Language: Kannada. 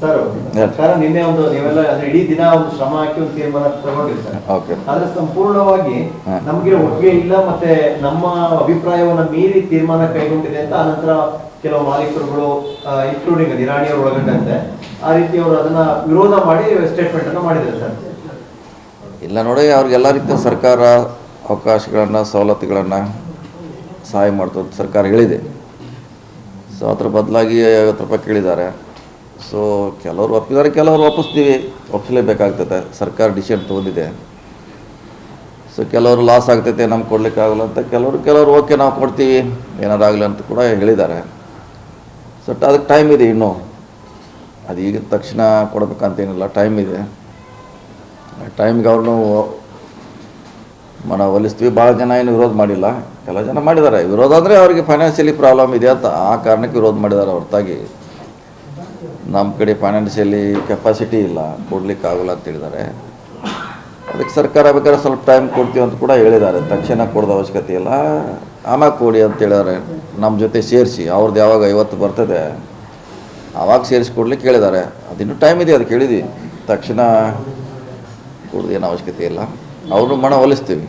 ಸರ್. ಸರ್ಕಾರ ನಿನ್ನೆ ಒಂದು ನೀವೆಲ್ಲ ಅಂದ್ರೆ ಇಡೀ ದಿನ ಒಂದು ಶ್ರಮ ಹಾಕಿ ಒಂದು ತೀರ್ಮಾನ ತಗೊಂಡಿರ್ತಾರೆ. ಓಕೆ. ಆದ್ರೆ ಸಂಪೂರ್ಣವಾಗಿ ನಮಗೆ ಒಪ್ಪಿಗೆ ಇಲ್ಲ ಮತ್ತೆ ನಮ್ಮ ಅಭಿಪ್ರಾಯವನ್ನು ಮೀರಿ ತೀರ್ಮಾನ ಕೈಗೊಂಡಿದೆ ಅಂತ ಆನಂತರ ಕೆಲವು ಮಾಲೀಕರುಗಳು ಇನ್ಕ್ಲೂಡಿಂಗ್ ನಿರಾಣಿಯವರು ಒಳಗೊಂಡಂತೆ ಆ ರೀತಿ ಅವರು ಅದನ್ನ ವಿರೋಧ ಮಾಡಿ ಸ್ಟೇಟ್ಮೆಂಟ್ ಅನ್ನು ಮಾಡಿದ್ದಾರೆ ಸರ್. ಇಲ್ಲ ನೋಡಿ ಅವ್ರಿಗೆಲ್ಲ ರೀತಿಯ ಸರ್ಕಾರ ಅವಕಾಶಗಳನ್ನು ಸವಲತ್ತುಗಳನ್ನು ಸಹಾಯ ಮಾಡ್ತು ಅಂತ ಸರ್ಕಾರ ಹೇಳಿದೆ. ಸೊ ಅದ್ರ ಬದಲಾಗಿ ಐವತ್ತು ರೂಪಾಯಿ ಕೇಳಿದ್ದಾರೆ. ಸೊ ಕೆಲವರು ಒಪ್ಪಿದ್ದಾರೆ, ಕೆಲವರು ಒಪ್ಪಿಸ್ತೀವಿ. ಒಪ್ಪಿಸಲೇಬೇಕಾಗ್ತದೆ ಸರ್ಕಾರ ಡಿಸಿಷನ್ ತೊಗೊಂಡಿದೆ. ಸೊ ಕೆಲವರು ಲಾಸ್ ಆಗ್ತೈತೆ, ನಮ್ಗೆ ಕೊಡ್ಲಿಕ್ಕಾಗಲ್ಲ ಅಂತ ಕೆಲವರು ಕೆಲವರು ಓಕೆ ನಾವು ಕೊಡ್ತೀವಿ. ಏನಾರಾಗಲಿ ಅಂತ ಕೂಡ ಹೇಳಿದ್ದಾರೆ. ಸೊ ಅದಕ್ಕೆ ಟೈಮ್ ಇದೆ ಇನ್ನೂ. ಅದು ಈಗ ತಕ್ಷಣ ಕೊಡಬೇಕಂತೇನಿಲ್ಲ. ಟೈಮ್ ಇದೆ. ಟೈಮ್ಗೆ ಅವ್ರನ್ನೂ ಮನ ಒಲಿಸ್ತೀವಿ. ಭಾಳ ಜನ ಏನು ವಿರೋಧ ಮಾಡಿಲ್ಲ. ಕೆಲವು ಜನ ಮಾಡಿದ್ದಾರೆ. ವಿರೋಧ ಅಂದರೆ ಅವರಿಗೆ ಫೈನಾನ್ಷಿಯಲಿ ಪ್ರಾಬ್ಲಮ್ ಇದೆ ಅಂತ ಆ ಕಾರಣಕ್ಕೆ ವಿರೋಧ ಮಾಡಿದ್ದಾರೆ ಹೊರತಾಗಿ. ನಮ್ಮ ಕಡೆ ಫೈನಾನ್ಷಿಯಲಿ ಕೆಪಾಸಿಟಿ ಇಲ್ಲ, ಕೊಡ್ಲಿಕ್ಕೆ ಆಗಲ್ಲ ಅಂತ ಹೇಳಿದ್ದಾರೆ. ಅದಕ್ಕೆ ಸರ್ಕಾರ ಬೇಕಾದ್ರೆ ಸ್ವಲ್ಪ ಟೈಮ್ ಕೊಡ್ತೀವಿ ಅಂತ ಕೂಡ ಹೇಳಿದ್ದಾರೆ. ತಕ್ಷಣ ಕೊಡೋದು ಅವಶ್ಯಕತೆ ಇಲ್ಲ. ಆಮೇಲೆ ಕೊಡಿ ಅಂತ ಹೇಳಿದ್ದಾರೆ. ನಮ್ಮ ಜೊತೆ ಸೇರಿಸಿ ಅವ್ರದ್ದು ಯಾವಾಗ ಐವತ್ತು ಬರ್ತದೆ ಆವಾಗ ಸೇರಿಸಿ ಕೊಡ್ಲಿಕ್ಕೆ ಹೇಳಿದ್ದಾರೆ. ಅದಿನ್ನೂ ಟೈಮ್ ಇದೆ, ಅದಕ್ಕೆ ಹೇಳಿದ್ವಿ ತಕ್ಷಣ ಕೊಡೋದು ಏನು ಅವಶ್ಯಕತೆ ಇಲ್ಲ. ಅವ್ರನ್ನೂ ಮನ ಒಲಿಸ್ತೀವಿ